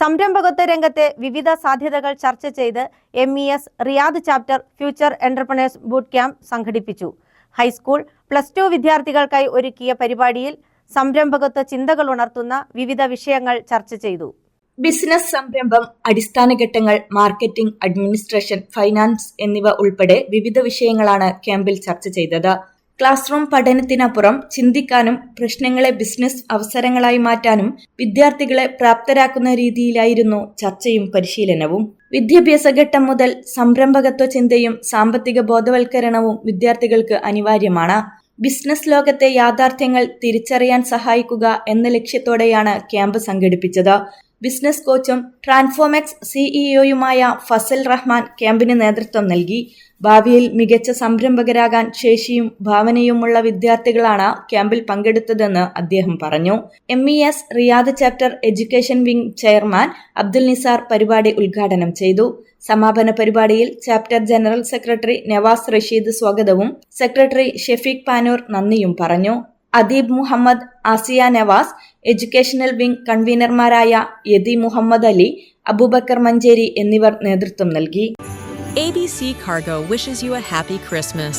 സംരംഭകത്വ രംഗത്തെ വിവിധ സാധ്യതകൾ ചർച്ച ചെയ്ത് M E S Riyadh chapter future entrepreneurs boot camp സംഘടിപ്പിച്ചു. ഹൈസ്കൂൾ പ്ലസ് ടു വിദ്യാർത്ഥികൾക്കായി ഒരുക്കിയ പരിപാടിയിൽ സംരംഭകത്വ ചിന്തകൾ ഉണർത്തുന്ന വിവിധ വിഷയങ്ങൾ ചർച്ച ചെയ്തു. ബിസിനസ് സംരംഭം അടിസ്ഥാന ഘട്ടങ്ങൾ മാർക്കറ്റിംഗ് അഡ്മിനിസ്ട്രേഷൻ ഫൈനാൻസ് എന്നിവ ഉൾപ്പെടെ വിവിധ വിഷയങ്ങളാണ് ക്യാമ്പിൽ ചർച്ച ചെയ്തത്. ക്ലാസ് റൂം പഠനത്തിനപ്പുറം ചിന്തിക്കാനും പ്രശ്നങ്ങളെ ബിസിനസ് അവസരങ്ങളായി മാറ്റാനും വിദ്യാർത്ഥികളെ പ്രാപ്തരാക്കുന്ന രീതിയിലായിരുന്നു ചർച്ചയും പരിശീലനവും. വിദ്യാഭ്യാസ ഘട്ടം മുതൽ സംരംഭകത്വ ചിന്തയും സാമ്പത്തിക ബോധവൽക്കരണവും വിദ്യാർത്ഥികൾക്ക് അനിവാര്യമാണ്. ബിസിനസ് ലോകത്തെ യാഥാർത്ഥ്യങ്ങൾ തിരിച്ചറിയാൻ സഹായിക്കുക എന്ന ലക്ഷ്യത്തോടെയാണ് ക്യാമ്പ് സംഘടിപ്പിച്ചത്. ബിസിനസ് കോച്ചും ട്രാൻസ്ഫോമെക്സ് സിഇഒയുമായ ഫസൽ റഹ്മാൻ ക്യാമ്പിന് നേതൃത്വം നൽകി. ഭാവിയിൽ മികച്ച സംരംഭകരാകാൻ ശേഷിയും ഭാവനയുമുള്ള വിദ്യാർത്ഥികളാണ് ക്യാമ്പിൽ പങ്കെടുത്തതെന്ന് അദ്ദേഹം പറഞ്ഞു. M E S Riyadh chapter education wing chairman Abdul Nisar പരിപാടി ഉദ്ഘാടനം ചെയ്തു. സമാപന പരിപാടിയിൽ chapter general secretary Navas Rasheed സ്വാഗതവും സെക്രട്ടറി ഷെഫീഖ് പാനൂർ നന്ദിയും പറഞ്ഞു. അദീബ് മുഹമ്മദ് ആസിയ നവാസ് എഡ്യൂക്കേഷണൽ വിംഗ് കൺവീനർമാരായ യദി മുഹമ്മദ് അലി അബൂബക്കർ മഞ്ചേരി എന്നിവർ നേതൃത്വം നൽകി ABC Cargo wishes you a happy Christmas.